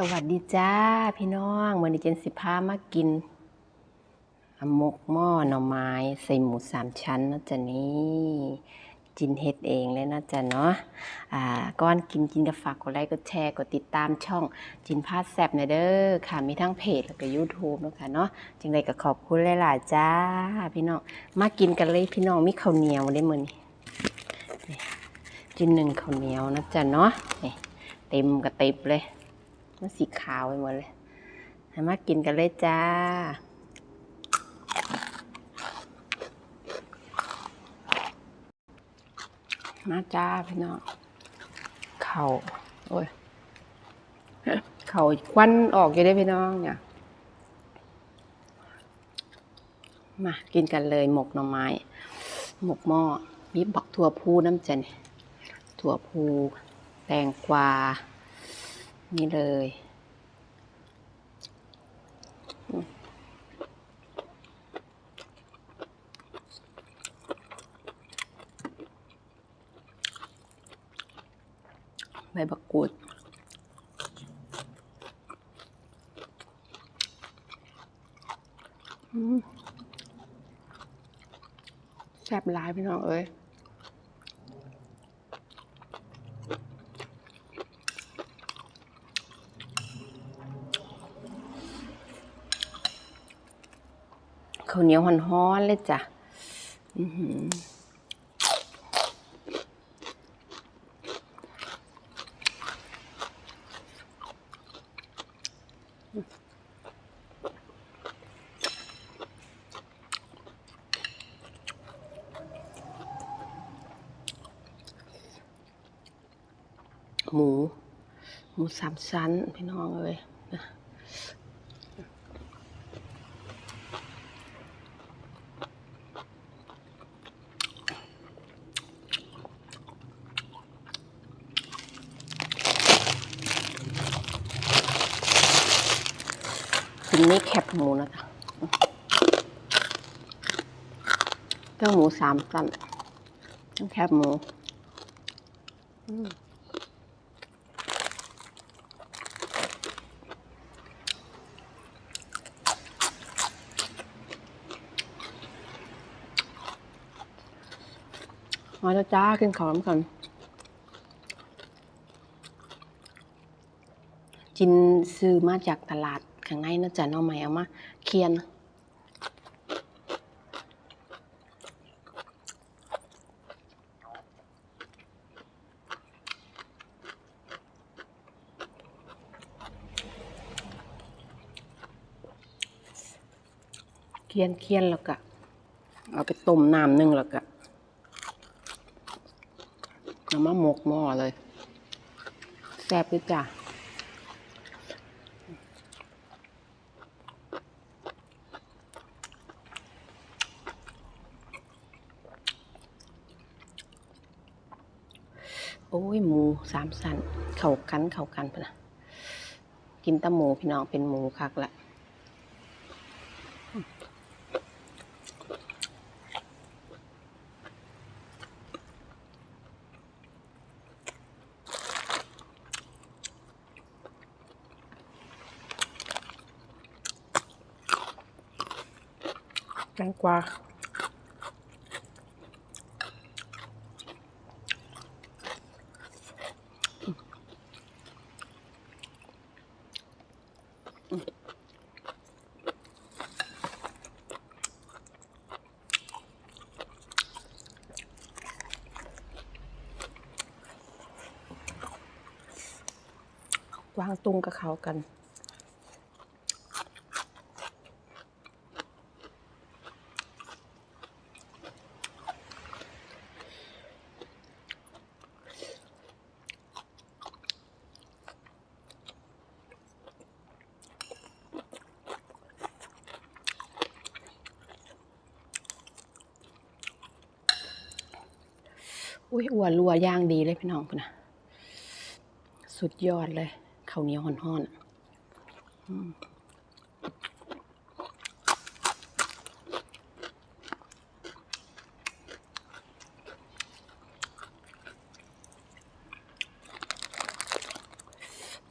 สวัสดีจ้าพี่น้องวันนี้เจนสิพามากินอะหมกหม้อหน่อไม้ใส่หมูสามชั้นนะจ๊ะนี่จินเฮ็ดเองเลยนะจ๊ะเนาะอ่าก่อนกินจินก็ฝากกดไลค์กดแชร์กดติดตามช่องจินพาแซบหนะเด้อค่ะมีทั้งเพจแล้วก็ YouTube เนะคะเนาะจังไดก็ขอบคุณหลายๆจ้า พี่น้องมากินกันเลยพี่น้องมีข้าวเหนียวได้มื้อนี้จินหนึ่งข้าวเหนียวนะจ๊ะเนาะเต็มกระติบเลย มันสีขาวไปหมดเลยห้มากินกันเลยจ้ามาจ้าพี่น้องเข่าโอ้ยเข่าควันออกอยู่ได้พี่น้องเนี่ยมากินกันเลยหมกหน่อไม้ หมกหม้อมีบักถั่วพูน้ำจันถั่วพูแตงกวา นี่เลย ใบบักกูดแซ่บหลายพี่น้องเอ้ย ข้าวเหนียวฮ้อนๆเลยจ้ะอือหือหมู หมูสามชั้น พี่น้องเอ้ย กินนี่แคบหมูนะจ๊ะเจ้าหมูสามสันต้องแคบหมูมมาแล้วจ้ากินข้าวน้ำกันจินซื้อมาจากตลาด ข้างในนะจ๊ะน้องใหม่เอามาเคียนเคียนเคียนแล้วก็เอาไปต้มน้ำหนึ่งแล้วก็เอามาหมกหม้อเลยแซ่บด้วยจ้ะ โอ้ยหมู สามสันเข่ากันเข่ากันพะนะกินตะหมูพี่น้องเป็นหมูคักละแตงกวา วางตุงกับเขากัน อุ้ยอวนรัวย่างดีเลยพี่น้องพุ่นนะสุดยอดเลย ข้าวเหนียวห่อนๆอะอืม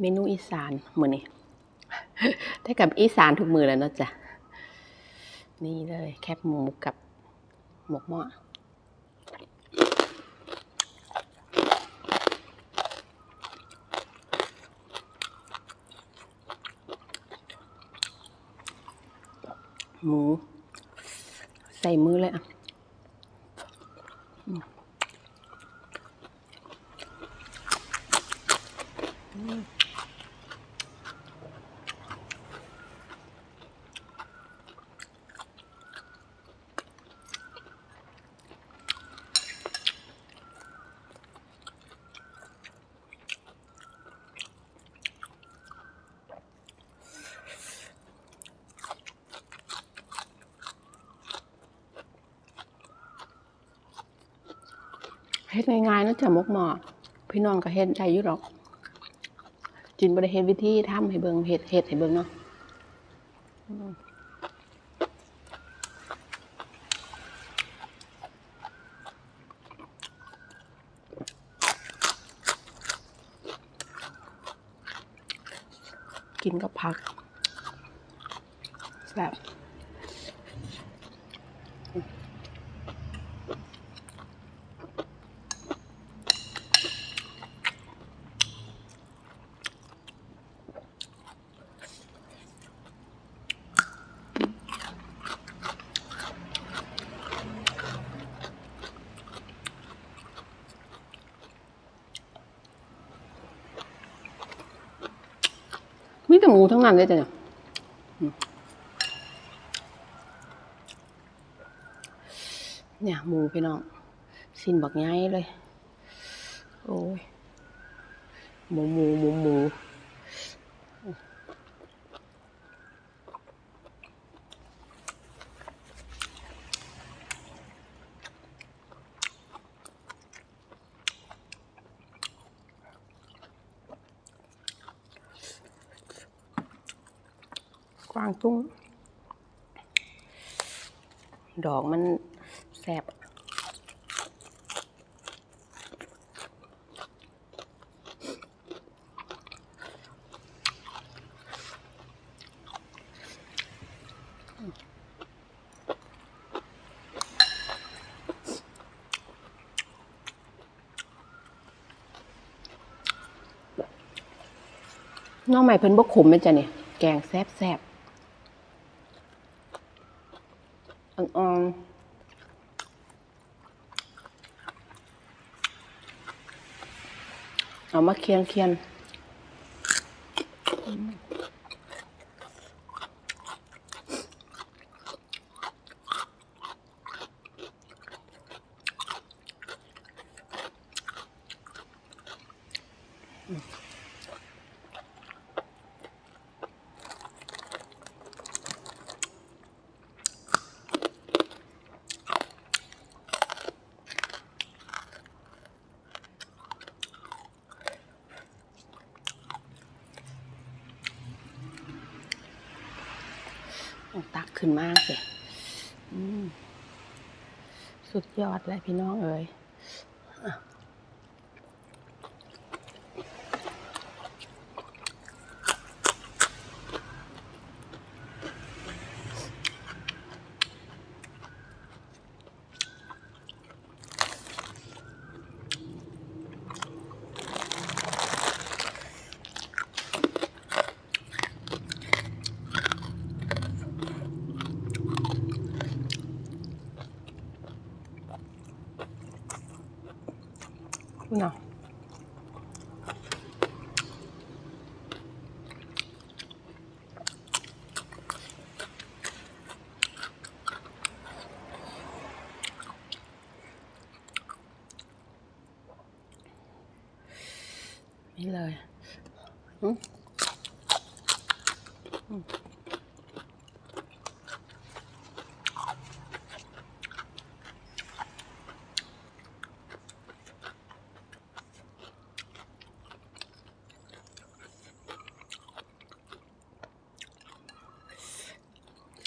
เมนูอีสานมือนี้ได้กับอีสานทุกมือแล้วเนาะจ้ะ นี่เลย แคบหมูกับหมกหม้อ หมู ใส่มือเลยอะ เฮ็ดง่ายๆนะจ้ะมกหม้อพี่น้องก็เฮ็ดได้อยู่หรอก จินบ่ได้เฮ็ดวิธีทำให้เบิ่งเฮ็ดเฮ็ดให้เบิ่งเนาะกินกับผักแซ่บ หมูทั้งนั้นเลยจ้ะเนี่ยเนี่ยหมูพี่น้องสินบักไงเลย โอ้ย หมูหมูหมูหมู วางตุ้ง ดอกมันแสบน้องใหม่เพิ่นบ่ขมแม่นจ้ะเนี่ยแกงแซ่บแซ่บ อ่อนๆเอามาเคียงเคียง ขึ้นมากเลยสุดยอดเลยพี่น้องเอ๋ย เนาะนี่เลยอืม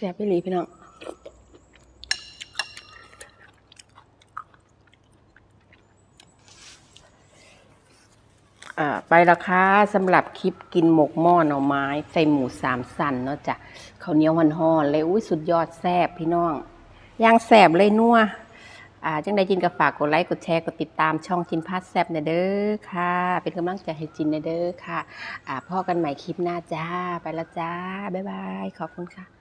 แซ่บไปหลีพี่น้องอ่าไปละค่ะสำหรับคลิปกินหมกหม้อหน่อไม้ ใส่หมูสามสันเนาะจ้ะเขาเนี้ยวห่อนเลยอุ้ยสุดยอดแซ่บพี่น้องย่างแซ่บเลยนัวอ่าจังได้จินก็ฝากกดไลค์กดแชร์กดติดตามช่องจินพาสแซ่บเนเด้อค่ะ เป็นกำลังใจให้จินเนเด้อค่ะอ่าพ่อกันใหม่คลิปหน้าจ้าไปละจ้าบ๊ายบายขอบคุณค่ะ